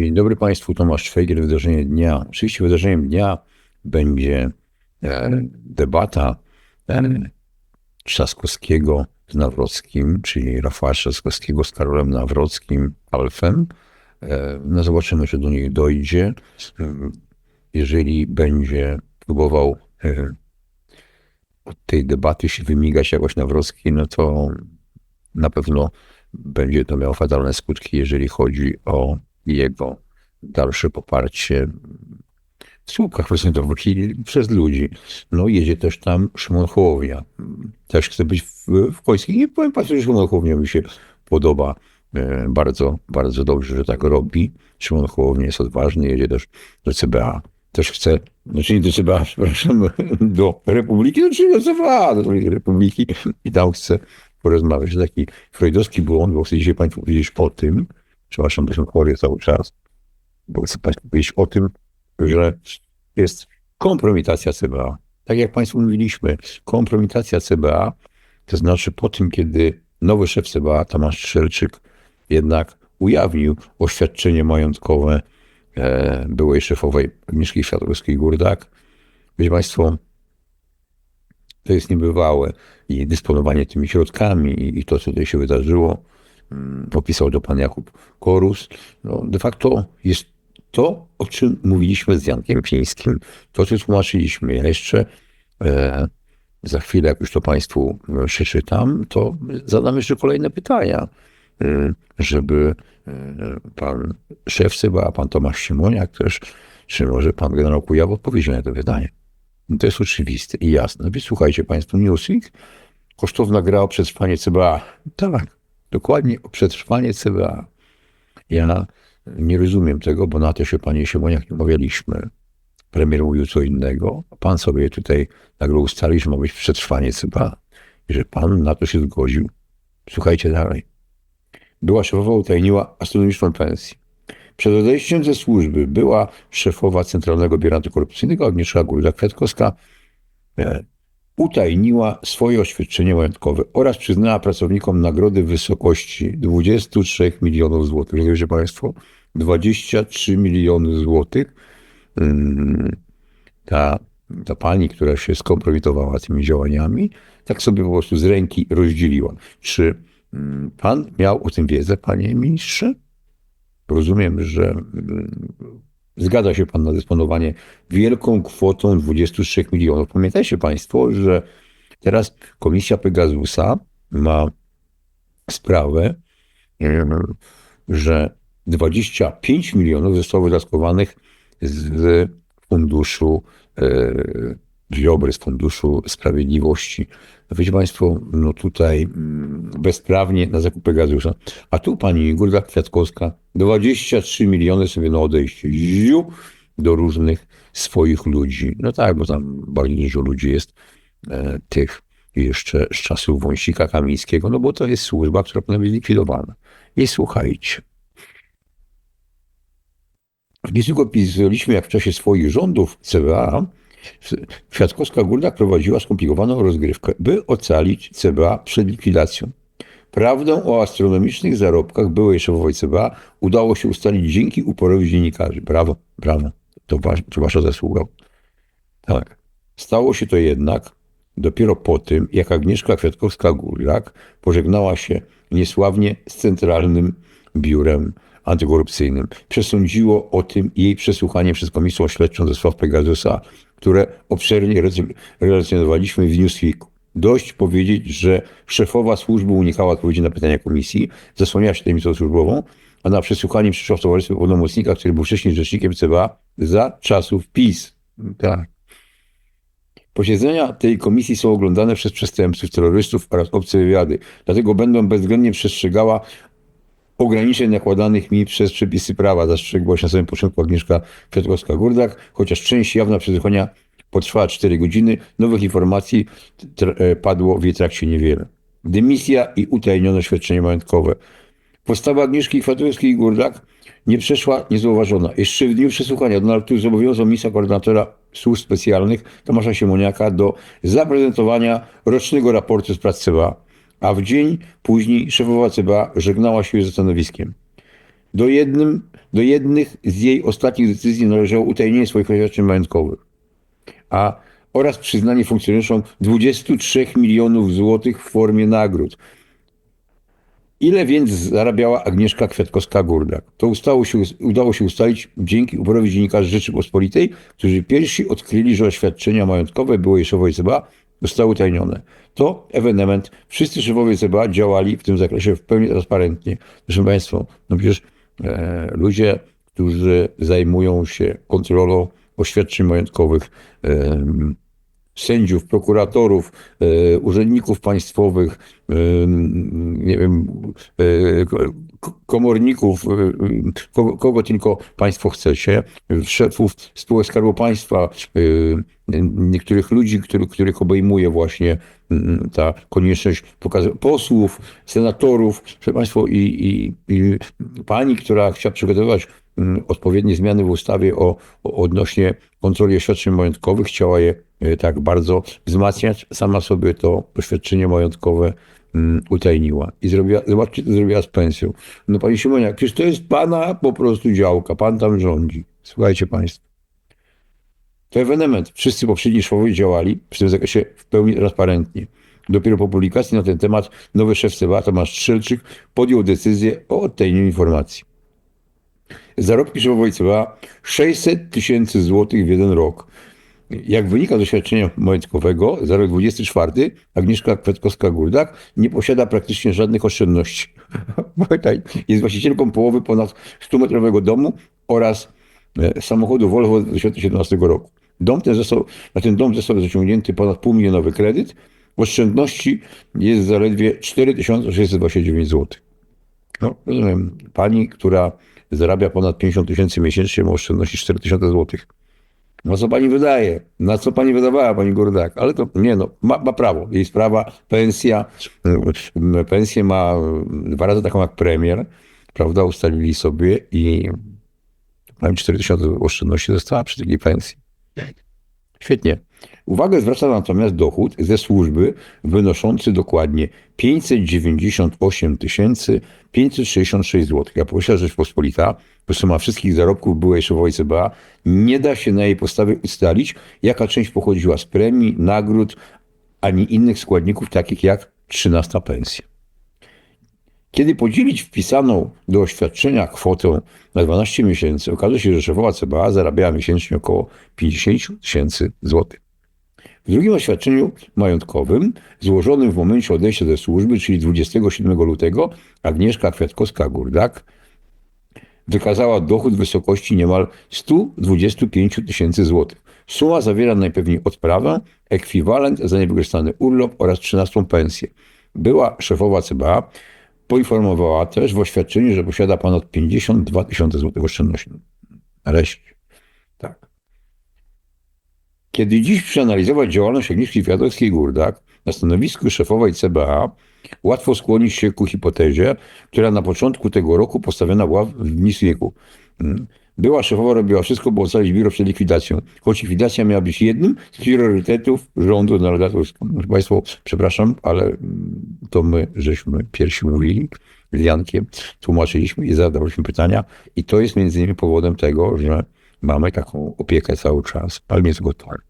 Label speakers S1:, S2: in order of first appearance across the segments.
S1: Dzień dobry Państwu, Tomasz Szwajgiel, wydarzenie dnia. Oczywiście wydarzeniem dnia będzie e, debata e, Trzaskowskiego z Nawrockim, czyli Rafała Trzaskowskiego z Karolem Nawrockim, Alfem. E, no zobaczymy, czy do niej dojdzie. Jeżeli będzie próbował od tej debaty się wymigać jakoś Nawrocki, no to na pewno będzie to miało fatalne skutki, jeżeli chodzi o jego dalsze poparcie w słupkach prezydentowych i przez ludzi. No jedzie też tam Szymon Hołownia. Też chce być w, w. Nie powiem Państwu, że Szymon Hołownia mi się podoba e, bardzo, bardzo dobrze, że tak robi. Szymon Hołownia jest odważny, jedzie też do CBA. Też chce, znaczy nie do CBA, przepraszam, do Republiki, znaczy do CBA, do Republiki i tam chce porozmawiać. Taki freudowski błąd, bo chcę dzisiaj Państwu powiedzieć o tym, przepraszam, bo jestem chory cały czas, bo chcę Państwu powiedzieć o tym, że jest kompromitacja CBA. Tak jak Państwu mówiliśmy, kompromitacja CBA, to znaczy po tym, kiedy nowy szef CBA, Tomasz Strzelczyk, jednak ujawnił oświadczenie majątkowe e, byłej szefowej Agnieszki Światłowskiej-Gurdak. Wiecie Państwo, to jest niebywałe i dysponowanie tymi środkami i, i to, co tutaj się wydarzyło, mm, opisał to pan Jakub Korus, no de facto jest to, o czym mówiliśmy z Jankiem Pińskim, to, co tłumaczyliśmy. Ja jeszcze e, za chwilę, jak już to Państwu przeczytam, to zadam jeszcze kolejne pytania, e, żeby e, pan szef CBA, pan Tomasz Siemoniak też, czy może pan generał Kujaw odpowiedział na to pytanie. To jest oczywiste i jasne. Więc słuchajcie Państwo, Newsweek, kosztowna gra o przetrwanie CBA. Tak, dokładnie o przetrwanie CBA. Ja nie rozumiem tego, bo na to się panie Siemoniak nie umawialiśmy. Premier mówił co innego, a pan sobie tutaj nagle ustalił, że ma być przetrwanie CBA i że pan na to się zgodził. Słuchajcie dalej. Była szefowa utajniła astronomiczną pensję. Przed odejściem ze służby była szefowa Centralnego Biura Antykorupcyjnego Agnieszka Górda-Kwiatkowska e, utajniła swoje oświadczenie majątkowe oraz przyznała pracownikom nagrody w wysokości 23 milionów złotych. Wiecie Państwo? 23 miliony złotych. Ym, Ta, ta pani, która się skompromitowała tymi działaniami, tak sobie po prostu z ręki rozdzieliła. Czy ym, pan miał o tym wiedzę, panie ministrze? Rozumiem, że ym, zgadza się pan na dysponowanie wielką kwotą 23 milionów. Pamiętajcie państwo, że teraz komisja Pegasusa ma sprawę, że 25 milionów zostało wydatkowanych z funduszu e, Ziobry, z Funduszu Sprawiedliwości. Wiecie Państwo, no tutaj mm, bezprawnie na zakup Pegasusa. A tu pani Górda Kwiatkowska 23 miliony sobie na odejście ziu, do różnych swoich ludzi. No tak, bo tam bardzo dużo ludzi jest e, tych jeszcze z czasów Wąsika Kamińskiego, no bo to jest służba, która powinna być likwidowana. I słuchajcie, nie tylko pisaliśmy, jak w czasie swoich rządów CBA, Kwiatkowska Górda prowadziła skomplikowaną rozgrywkę, by ocalić CBA przed likwidacją. Prawdę o astronomicznych zarobkach byłej szefowej CBA udało się ustalić dzięki uporowi dziennikarzy. Brawo, brawo. To, wasz, to wasza zasługa. Tak. Stało się to jednak dopiero po tym, jak Agnieszka Kwiatkowska-Górlak pożegnała się niesławnie z Centralnym Biurem Antykorupcyjnym. Przesądziło o tym jej przesłuchanie przez Komisję Śledczą ze Sław Pegasusa, które obszernie relacjonowaliśmy w Newsweeku. Dość powiedzieć, że szefowa służby unikała odpowiedzi na pytania komisji, zasłaniała się tajemnicą służbową, a na przesłuchanie przyszła w towarzystwie pełnomocnika, który był wcześniej rzecznikiem CBA za czasów PiS. Tak. Posiedzenia tej komisji są oglądane przez przestępców, terrorystów oraz obce wywiady. Dlatego będą bezwzględnie przestrzegała ograniczeń nakładanych mi przez przepisy prawa, zastrzegła się na samym początku Agnieszka Kwiatkowska-Gurdak, chociaż część jawna przesłuchania potrwała 4 godziny, nowych informacji e, padło w jej trakcie niewiele. Dymisja i utajnione świadczenie majątkowe. Postawa Agnieszki Kwiatkowskiej-Gurdak nie przeszła niezauważona. Jeszcze w dniu przesłuchania Donald Tusk zobowiązał ministra koordynatora służb specjalnych Tomasza Siemoniaka do zaprezentowania rocznego raportu z prac CBA a w dzień później szefowa CBA żegnała się ze stanowiskiem. Do, jednym, do jednych z jej ostatnich decyzji należało utajnienie swoich oświadczeń majątkowych a oraz przyznanie funkcjonariuszom 23 milionów złotych w formie nagród. Ile więc zarabiała Agnieszka Kwiatkowska-Gurdak? To ustało się, udało się ustalić dzięki uporowi dziennikarzy Rzeczypospolitej, którzy pierwsi odkryli, że oświadczenia majątkowe były szefowej CBA zostały utajnione. To ewenement. Wszyscy szefowie CBA działali w tym zakresie w pełni transparentnie. Proszę Państwa, no przecież e, ludzie, którzy zajmują się kontrolą oświadczeń majątkowych, e, sędziów, prokuratorów, e, urzędników państwowych, e, nie wiem, e, ko- komorników, kogo, kogo tylko państwo chcecie, szefów spółek Skarbu Państwa, niektórych ludzi, który, których obejmuje właśnie mm, ta konieczność posłów, senatorów, proszę Państwa, i, i, i pani, która chciała przygotować odpowiednie zmiany w ustawie o, o odnośnie kontroli oświadczeń majątkowych, chciała je e, tak bardzo wzmacniać, sama sobie to oświadczenie majątkowe mm, utajniła. I zrobiła, zobaczcie, co zrobiła z pensją. No pani Simonia, przecież to jest pana po prostu działka, pan tam rządzi. Słuchajcie państwo. To ewenement. Wszyscy poprzedni szefowie działali w tym zakresie w pełni transparentnie. Dopiero po publikacji na ten temat nowy szef CBA, Tomasz Strzelczyk, podjął decyzję o odtajnieniu informacji. Zarobki szefowej CBA 600 tysięcy złotych w jeden rok. Jak wynika z doświadczenia majątkowego, za rok 24 Agnieszka Kwiatkowska-Gurdak nie posiada praktycznie żadnych oszczędności. Pamiętaj, jest właścicielką połowy ponad 100-metrowego domu oraz e, samochodu Volvo z 2017 roku. Dom ten został, na ten dom został zaciągnięty ponad półmilionowy kredyt. Oszczędności jest zaledwie 4629 zł. No, rozumiem. Pani, która zarabia ponad 50 tysięcy miesięcznie, ma oszczędności 4000 zł. No co pani wydaje? Na co pani wydawała, pani Górdak? Ale to nie no, ma, ma prawo. Jej sprawa, pensja, mm, pensję ma dwa razy taką jak premier, prawda? Ustalili sobie i mam 4000 oszczędności została przy takiej pensji. Świetnie. Uwagę zwraca natomiast dochód ze służby wynoszący dokładnie 598 566 zł. Ja Polska Rzeczpospolita, po suma wszystkich zarobków byłej szefowej CBA, nie da się na jej podstawie ustalić, jaka część pochodziła z premii, nagród, ani innych składników takich jak 13 pensja. Kiedy podzielić wpisaną do oświadczenia kwotę na 12 miesięcy, okaże się, że szefowa CBA zarabiała miesięcznie około 50 tysięcy złotych. W drugim oświadczeniu majątkowym, złożonym w momencie odejścia ze służby, czyli 27 lutego, Agnieszka Kwiatkowska-Gurdak wykazała dochód w wysokości niemal 125 tysięcy złotych. Suma zawiera najpewniej odprawę, ekwiwalent za niewykorzystany urlop oraz 13 pensję. Była szefowa CBA poinformowała też w oświadczeniu, że posiada ponad 52 tysiące złotych oszczędności. Nareszcie. Tak. Kiedy dziś przeanalizować działalność Agnieszki Kwiatowskiej-Gurdak na stanowisku szefowej CBA, łatwo skłonić się ku hipotezie, która na początku tego roku postawiona była w Niswieku. Była szefowa robiła wszystko, by ocalić biuro przed likwidacją, choć likwidacja miała być jednym z priorytetów rządu Donalda Tuska. Państwa, przepraszam, ale mm, to my żeśmy pierwsi mówili Jankiem, tłumaczyliśmy i zadawaliśmy pytania i to jest między innymi powodem tego, że mamy taką opiekę cały czas, ale jest gotowe.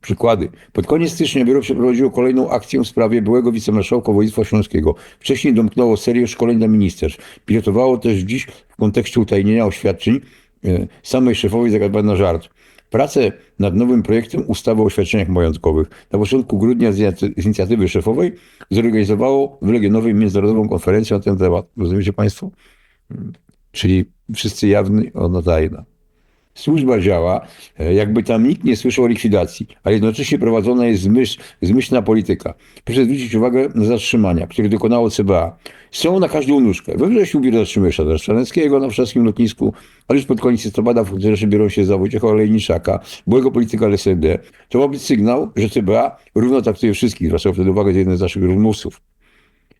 S1: Przykłady. Pod koniec stycznia biuro przeprowadziło kolejną akcję w sprawie byłego wicemarszałka województwa śląskiego. Wcześniej domknęło serię szkoleń dla ministerstw. Pilotowało też dziś w kontekście utajnienia oświadczeń e, samej szefowej zagadbane na żart. Pracę nad nowym projektem ustawy o oświadczeniach majątkowych na początku grudnia z inicjatywy szefowej zorganizowało w Legionowej międzynarodową konferencję na ten temat. Rozumiecie Państwo? Czyli wszyscy jawni, ona tajna. Służba działa, e, jakby tam nikt nie słyszał o likwidacji, a jednocześnie prowadzona jest zmyśl, zmyślna polityka. Proszę zwrócić uwagę na zatrzymania, których dokonało CBA. Są na każdą nóżkę. We wrześniu biuro zatrzymuje Szadra Strzeleckiego na warszawskim lotnisku, ale już pod koniec listopada funkcjonariusze biorą się za Wojciecha Olejniczaka, byłego polityka LSD. To ma być sygnał, że CBA równo traktuje wszystkich, zwłaszcza wtedy uwagę, to jeden z naszych rozmówców.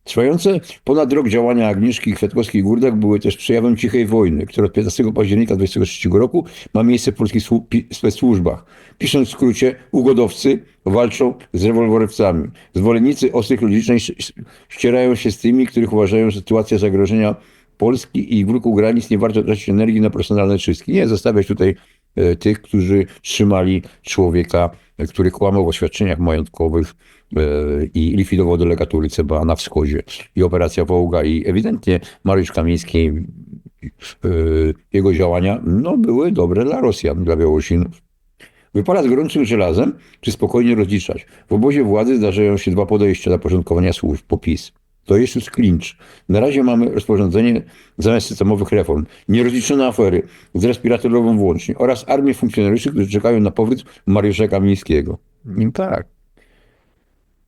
S1: Trwające ponad rok działania Agnieszki Kwiatkowskiej-Gurdak były też przejawem cichej wojny, która od 15 października 2023 roku ma miejsce w polskich słu- pi- specsłużbach. Pisząc w skrócie, ugodowcy walczą z rewolwerowcami. Zwolennicy ostrych ś- ścierają się z tymi, których uważają, że sytuacja zagrożenia Polski i wokół granic nie warto tracić energii na personalne czystki. Nie, zostawiać tutaj e, tych, którzy trzymali człowieka, e, który kłamał w oświadczeniach majątkowych i likwidował delegatury CBA na wschodzie. I operacja Wołga i ewidentnie Mariusz Kamiński, e, jego działania, no były dobre dla Rosjan, dla Białorusinów. Wypala z gorącym żelazem, czy spokojnie rozliczać. W obozie władzy zdarzają się dwa podejścia do porządkowania służb, popis. To jest już klincz. Na razie mamy rozporządzenie zamiast systemowych reform, nierozliczone afery z respiratorową włącznie oraz armię funkcjonariuszy, którzy czekają na powrót Mariusza Kamińskiego. I tak.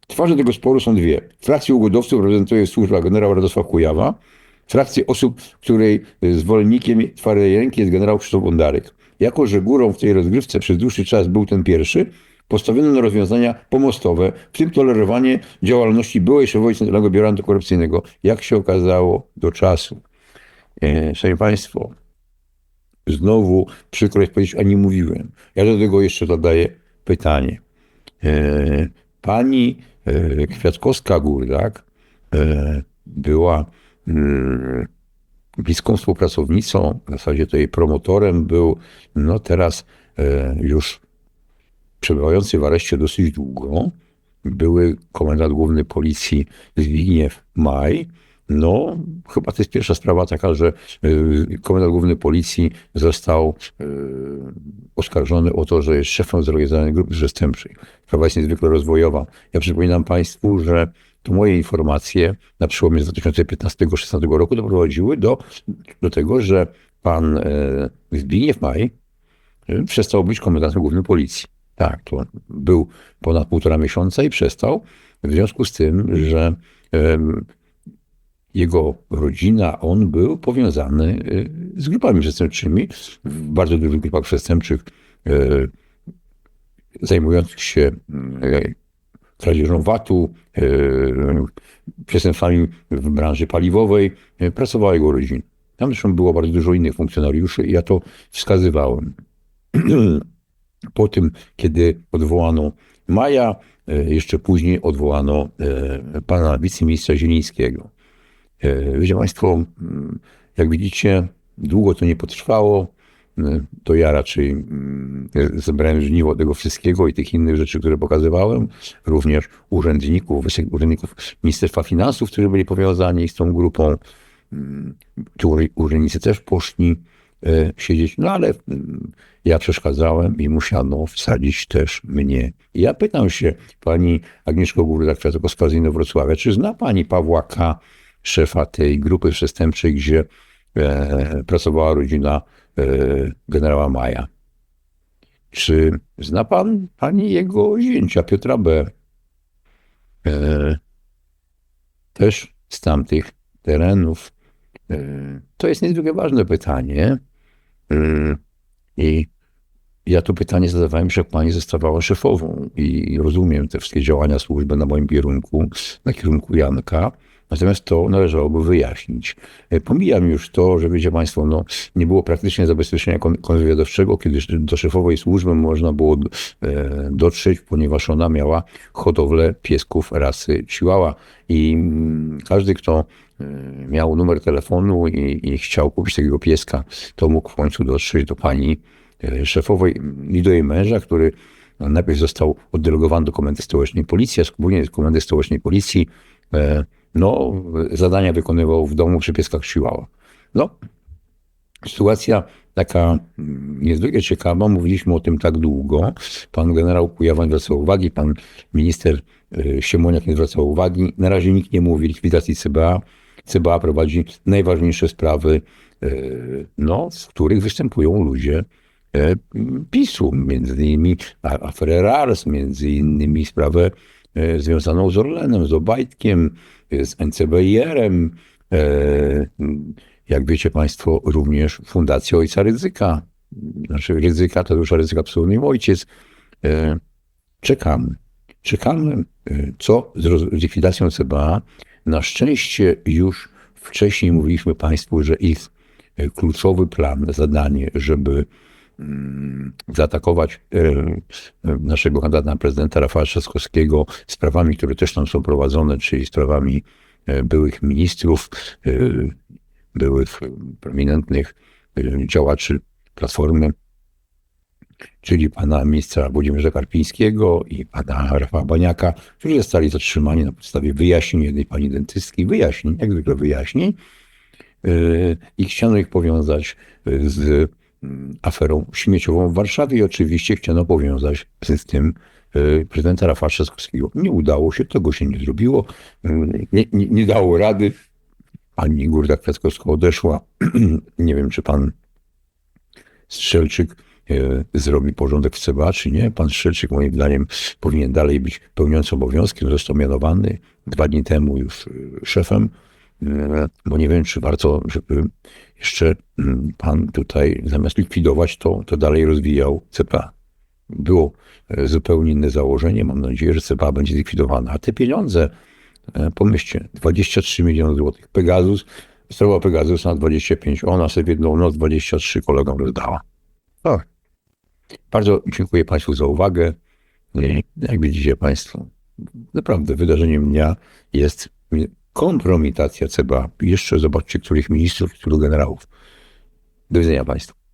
S1: Twarze tego sporu są dwie. Frakcję ugodowców reprezentuje służba generał Radosław Kujawa, frakcję osób, której zwolennikiem twardej ręki jest generał Krzysztof Bondarek. Jako, że górą w tej rozgrywce przez dłuższy czas był ten pierwszy, postawiono na rozwiązania pomostowe, w tym tolerowanie działalności byłej szefowej Centralnego Biura Antykorupcyjnego, jak się okazało do czasu. E, Szanowni Państwo, znowu przykro jest powiedzieć, a nie mówiłem. Ja do tego jeszcze dodaję pytanie. E, Pani e, Kwiatkowska-Górdak e, była mm, bliską współpracownicą, w zasadzie to jej promotorem był, no teraz e, już przebywający w areszcie dosyć długo, były komendant główny policji Zbigniew Maj. No, chyba to jest pierwsza sprawa taka, że y, komendant główny policji został y, oskarżony o to, że jest szefem zorganizowanej grupy przestępczej. Sprawa jest niezwykle rozwojowa. Ja przypominam Państwu, że to moje informacje na przełomie z 2015-2016 roku doprowadziły do, do tego, że pan e, Zbigniew Maj e, przestał być komendantem głównym policji. Tak, to był ponad półtora miesiąca i przestał w związku z tym, że jego rodzina, on był powiązany e, z grupami przestępczymi, w bardzo dużych grupach przestępczych, e, zajmujących się e, kradzieżą VAT-u, przestępstwami w branży paliwowej. Pracowała jego rodzina. Tam zresztą było bardzo dużo innych funkcjonariuszy i ja to wskazywałem. Po tym, kiedy odwołano Maja, jeszcze później odwołano pana wiceministra Zielińskiego. E, Wiecie Państwo, jak widzicie, długo to nie potrwało. E, To ja raczej zebrałem żniwo tego wszystkiego i tych innych rzeczy, które pokazywałem. Również urzędników, urzędników Ministerstwa Finansów, którzy byli powiązani z tą grupą. Ury- urzędnicy też poszli e, siedzieć, no ale ja przeszkadzałem i musiano wsadzić też mnie. I ja pytam się pani Agnieszko Górda-Kwiatkowska z Inowrocławia, czy zna pani Pawła K., szefa tej grupy przestępczej, gdzie e, pracowała rodzina e, generała Maja? Czy zna pan pani jego zięcia Piotra B.? E, też z tamtych terenów. E, To jest niezwykle ważne pytanie. E, I ja to pytanie zadawałem jak pani zostawała szefową i rozumiem te wszystkie działania służby na moim kierunku, na kierunku Janka. Natomiast to należałoby wyjaśnić. E, Pomijam już to, że wiecie Państwo, no, nie było praktycznie zabezpieczenia kon- kontrwywiadowczego, kiedy do szefowej służby można było e, dotrzeć, ponieważ ona miała hodowlę piesków rasy Chihuahua. I mm, każdy, kto e, miał numer telefonu i, i chciał kupić takiego pieska, to mógł w końcu dotrzeć do pani szefowej i do jej męża, który najpierw został oddelegowany do Komendy Stołecznej Policji, a wspólnie z Komendy Stołecznej Policji e, no, zadania wykonywał w domu przy pieskach Chihuahua. No, sytuacja taka mm, niezwykle ciekawa, mówiliśmy o tym tak długo. Pan generał Kujawa nie zwracał uwagi, pan minister e, Siemoniak nie zwracał uwagi. Na razie nikt nie mówi likwidacji CBA. CBA prowadzi najważniejsze sprawy, e, no, w których występują ludzie e, PiSu, między innymi aferę RARS, między innymi sprawę związaną z Orlenem, z Obajtkiem, e, z NCBIR-em, e, jak wiecie Państwo, również Fundacja Ojca Ryzyka. Znaczy Ryzyka, już Ryzyka pseudonim ojciec. E, Czekamy. Czekamy, e, co z likwidacją CBA. Na szczęście już wcześniej mówiliśmy Państwu, że ich e, kluczowy plan, zadanie, żeby zaatakować e, naszego kandydata na prezydenta Rafała Trzaskowskiego sprawami, które też tam są prowadzone, czyli sprawami e, byłych ministrów, e, byłych prominentnych działaczy Platformy, czyli pana ministra Włodzimierza Karpińskiego i pana Rafała Baniaka, którzy zostali zatrzymani na podstawie wyjaśnień jednej pani dentystki, wyjaśnień, jak zwykle wyjaśnień, i chciano ich powiązać z mm, aferą śmieciową w Warszawie i oczywiście chciano powiązać z tym y, prezydenta Rafała Trzaskowskiego. Nie udało się, tego się nie zrobiło, y, nie, nie, nie dało rady. Pani Gurda Kwiatkowska odeszła. nie wiem, czy pan Strzelczyk e, zrobi porządek w CBA, czy nie. Pan Strzelczyk, moim zdaniem, powinien dalej być pełniący obowiązki. Został mianowany dwa dni temu już e, szefem, bo nie wiem, czy warto, żeby jeszcze mm, pan tutaj zamiast likwidować to, to dalej rozwijał CPA. Było e, zupełnie inne założenie. Mam nadzieję, że CPA będzie zlikwidowana. A te pieniądze, e, pomyślcie, 23 miliony złotych. Pegasus, stroła Pegasus na 25. Ona sobie jedną noc 23 kolegom rozdała. Tak. Bardzo dziękuję Państwu za uwagę. I Jak widzicie Państwo, naprawdę wydarzeniem dnia jest kompromitacja CBA. Jeszcze zobaczcie, których ministrów, których generałów. Do widzenia Państwu.